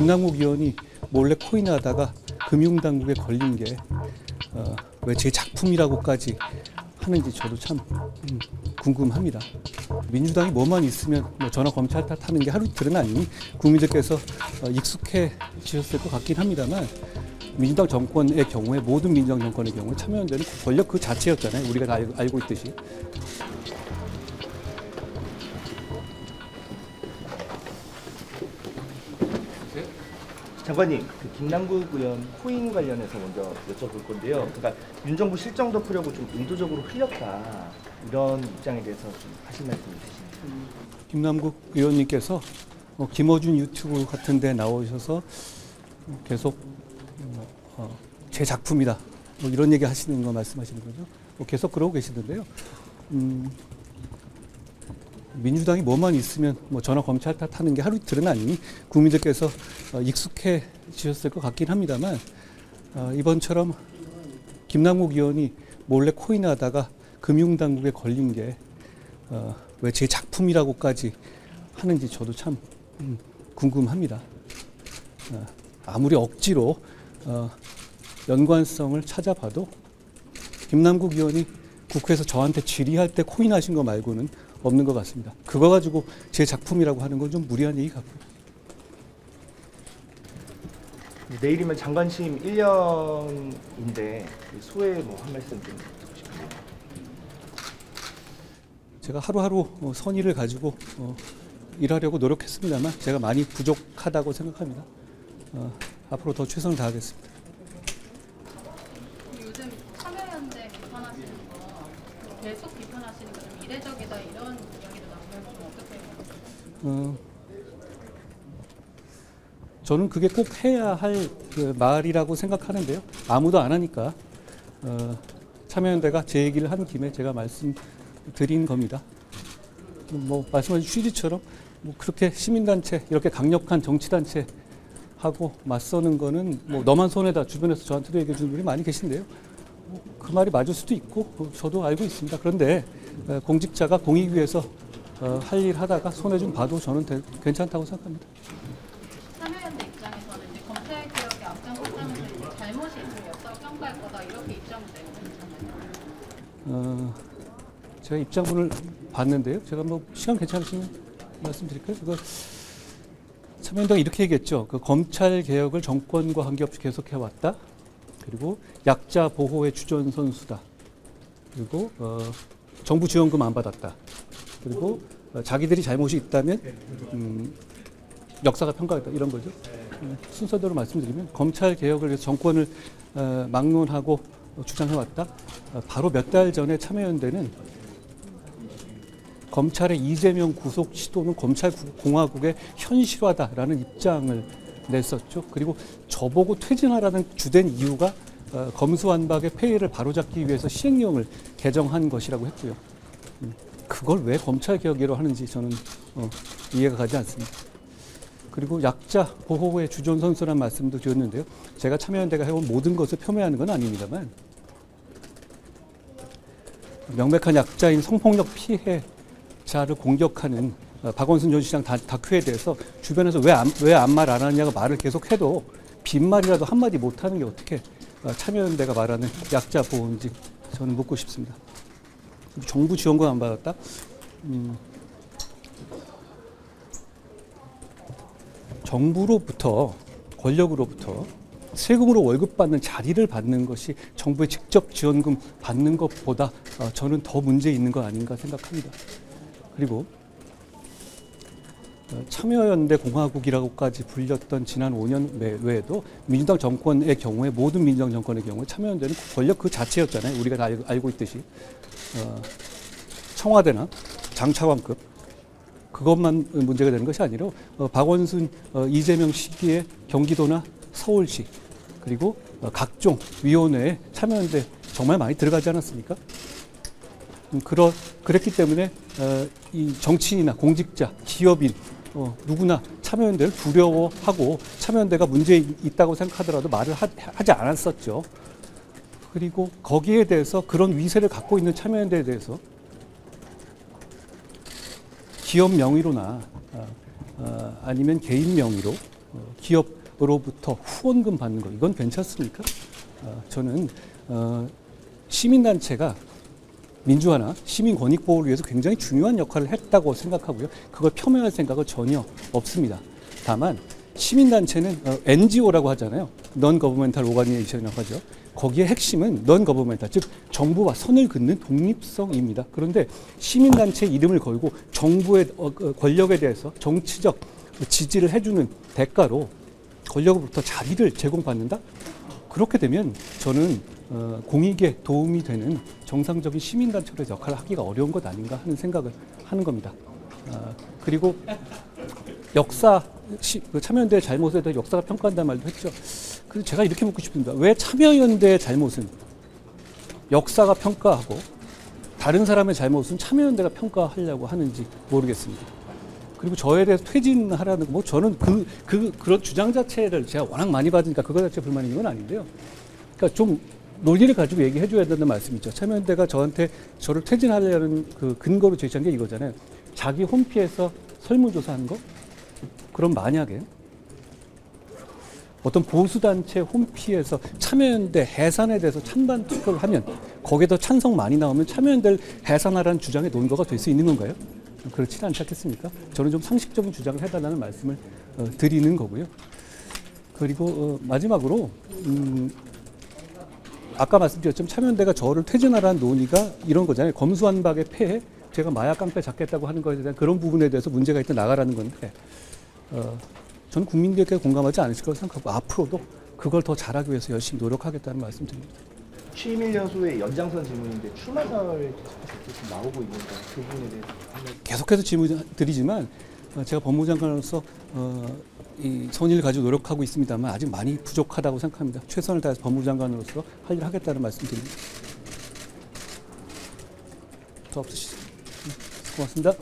김남국 의원이 몰래 코인하다가 금융당국에 걸린 게 어, 왜제 작품이라고까지 하는지 저도 참 음, 궁금합니다. 민주당이 뭐만 있으면 뭐 전화 검찰 탓하는 게 하루 이틀은 아니니 국민들께서 어, 익숙해 지셨을 것 같긴 합니다만 민주당 정권의 경우에 모든 민주당 정권의 경우에 참여연대는 권력 그 자체였잖아요. 우리가 다 알- 알고 있듯이. 장관님, 그 김남국 의원 코인 관련해서 먼저 여쭤볼 건데요. 그러니까 윤 정부 실정 덮으려고 좀 의도적으로 흘eh다 이런 입장에 대해서 좀 하실 말씀 있으신가요? 김남국 의원님께서 어, 김어준 유튜브 같은 데 나오셔서 계속 어, 어, 제 작품이다 뭐 이런 얘기 하시는 거 말씀하시는 거죠. 뭐 계속 그러고 계시던데요. 음, 민주당이 뭐만 있으면 뭐 전화 검찰 탓하는 게 하루 이틀은 아니니 국민들께서 어, 익숙해지셨을 것 같긴 합니다만 어, 이번처럼 김남국 의원이 몰래 코인하다가 금융당국에 걸린 게 어, 왜제 작품이라고까지 하는지 저도 참 음, 궁금합니다. 어, 아무리 억지로 어, 연관성을 찾아봐도 김남국 의원이 국회에서 저한테 질의할 때 코인하신 거 말고는 없는 것 같습니다. 그거 가지고 제 작품이라고 하는 건 좀 무리한 얘기 같고요. 내일이면 장관심 1년인데 소회 뭐 한 말씀 좀 듣고 싶은데요. 제가 하루하루 어, 선의를 가지고 어, 일하려고 노력했습니다만 제가 많이 부족하다고 생각합니다. 어, 앞으로 더 최선을 다하겠습니다. 요즘 참여연대 비판하시는 거 계속 비판하시는 거 좀 이례적이다 이런 이야기도 나오면 좀 어떻게 어, 저는 그게 꼭 해야 할 그 말이라고 생각하는데요. 아무도 안 하니까 어, 참여연대가 제 얘기를 한 김에 제가 말씀드린 겁니다. 뭐 말씀하신 취지처럼 뭐 그렇게 시민단체 이렇게 강력한 정치단체 하고 맞서는 거는 뭐 너만 손해다 주변에서 저한테도 얘기해 주는 분이 많이 계신데요. 뭐그 말이 맞을 수도 있고 어, 저도 알고 있습니다. 그런데 어, 공직자가 공익 위해서 어, 할일 하다가 손해 좀 봐도 저는 되- 괜찮다고 생각합니다. 참여연대 입장에서는 이제 검찰 개혁에 앞장섰다면서 이제 잘못이 있으면 역사로 평가할 거다 이렇게 입장을 내고 있잖아요. 어, 제가 입장문을 봤는데요. 제가 뭐 시간 괜찮으시면 말씀드릴까요? 그거 참여연대가 이렇게 얘기했죠. 그 검찰 개혁을 정권과 관계없이 계속해 왔다. 그리고 약자 보호의 주전 선수다. 그리고 어, 정부 지원금 안 받았다. 그리고 어, 자기들이 잘못이 있다면 음, 역사가 평가했다 이런 거죠. 음, 순서대로 말씀드리면 검찰 개혁을 위해서 정권을 어, 막론하고 어, 주장해 왔다. 어, 바로 몇 달 전에 참여연대는 검찰의 이재명 구속 시도는 검찰 구- 공화국의 현실화다라는 입장을 냈었죠. 그리고 저보고 퇴진하라는 주된 이유가 어, 검수완박의 폐해를 바로잡기 위해서 시행령을 개정한 것이라고 했고요. 음, 그걸 왜 검찰 개혁이라고 하는지 저는 어, 이해가 가지 않습니다. 그리고 약자 보호의 주전 선수란 말씀도 드렸는데요. 제가 참여연대가 해온 모든 것을 폄훼하는 건 아닙니다만 명백한 약자인 성폭력 피해자를 공격하는 어, 박원순 전 시장 다- 다큐에 대해서 주변에서 왜왜 아무 말안 하냐고 말을 계속 해도 빈말이라도 한마디 못 하는 게 어떻게 어, 참여연대가 말하는 약자 보호인지 저는 묻고 싶습니다. 정부 지원금 안 받았다? 음, 정부로부터 권력으로부터 세금으로 월급 받는 자리를 받는 것이 정부의 직접 지원금 받는 것보다 어, 저는 더 문제 있는 거 아닌가 생각합니다. 그리고 어, 참여연대 공화국이라고까지 불렸던 지난 5년 외- 외에도 민주당 정권의 경우에 모든 민주당 정권의 경우에 참여연대는 권력 그 자체였잖아요. 우리가 다 알- 알고 있듯이 어, 청와대나 장차관급 그것만 문제가 되는 것이 아니라 어, 박원순, 어, 이재명 시기에 경기도나 서울시 그리고 어, 각종 위원회에 참여연대 정말 많이 들어가지 않았습니까? 음, 그러, 그랬기 때문에 어, 이 정치인이나 공직자, 기업인 어, 누구나 참여연대를 두려워하고 참여연대가 문제 있다고 생각하더라도 말을 하, 하지 않았었죠. 그리고 거기에 대해서 그런 위세를 갖고 있는 참여연대에 대해서 기업 명의로나 어, 어, 아니면 개인 명의로 어, 기업으로부터 후원금 받는 거 이건 괜찮습니까? 어, 저는 어, 시민단체가 민주화나 시민 권익 보호를 위해서 굉장히 중요한 역할을 했다고 생각하고요. 그걸 폄훼할 생각은 전혀 없습니다. 다만 시민단체는 어, NGO라고 하잖아요. Non Governmental Organization이라고 하죠. 거기에 핵심은 non governmental, 즉 정부와 선을 긋는 독립성입니다. 그런데 시민단체 이름을 걸고 정부의 어, 그 권력에 대해서 정치적 지지를 해주는 대가로 권력으로부터 자리를 제공받는다? 그렇게 되면 저는 어, 공익에 도움이 되는 정상적인 시민단체로의 역할을 하기가 어려운 것 아닌가 하는 생각을 하는 겁니다. 아, 그리고 역사 시, 그 참여연대의 잘못에 대해 역사가 평가한다는 말도 했죠. 그래서 제가 이렇게 묻고 싶습니다. 왜 참여연대의 잘못은 역사가 평가하고 다른 사람의 잘못은 참여연대가 평가하려고 하는지 모르겠습니다. 그리고 저에 대해서 퇴진하라는 거, 뭐 저는 그, 그, 그런 주장 자체를 제가 워낙 많이 받으니까 그거 자체 불만인 건 아닌데요. 그러니까 좀 논리를 가지고 얘기해 줘야 된다는 말씀이죠. 참여연대가 저한테 저를 퇴진하려는 그 근거로 제시한 게 이거잖아요. 자기 홈피에서 설문조사한 거? 그럼 만약에 어떤 보수단체 홈피에서 참여연대 해산에 대해서 찬반 투표를 하면 거기에 더 찬성 많이 나오면 참여연대를 해산하라는 주장의 논거가 될 수 있는 건가요? 그렇지는 않지 않겠습니까? 저는 좀 상식적인 주장을 해달라는 말씀을 어, 드리는 거고요. 그리고 어, 마지막으로 음, 아까 말씀드렸지만 참여연대가 저를 퇴진하라는 논의가 이런 거잖아요. 검수한박의 폐해, 제가 마약 깡패 잡겠다고 하는 것에 대한 그런 부분에 대해서 문제가 있다 나가라는 건데 어, 국민들께 공감하지 않으실 거라고 생각하고 앞으로도 그걸 더 잘하기 위해서 열심히 노력하겠다는 말씀드립니다. 취임 1년 후에 연장선 질문인데 출마설 계속해서 계속 나오고 있는데 그 부분에 대해서 계속해서 질문 드리지만 어, 제가 법무장관으로서 어, 이 선의를 가지고 노력하고 있습니다만 아직 많이 부족하다고 생각합니다. 최선을 다해서 법무장관으로서 할 일을 하겠다는 말씀드립니다. 더 없으시죠? 음, 고맙습니다.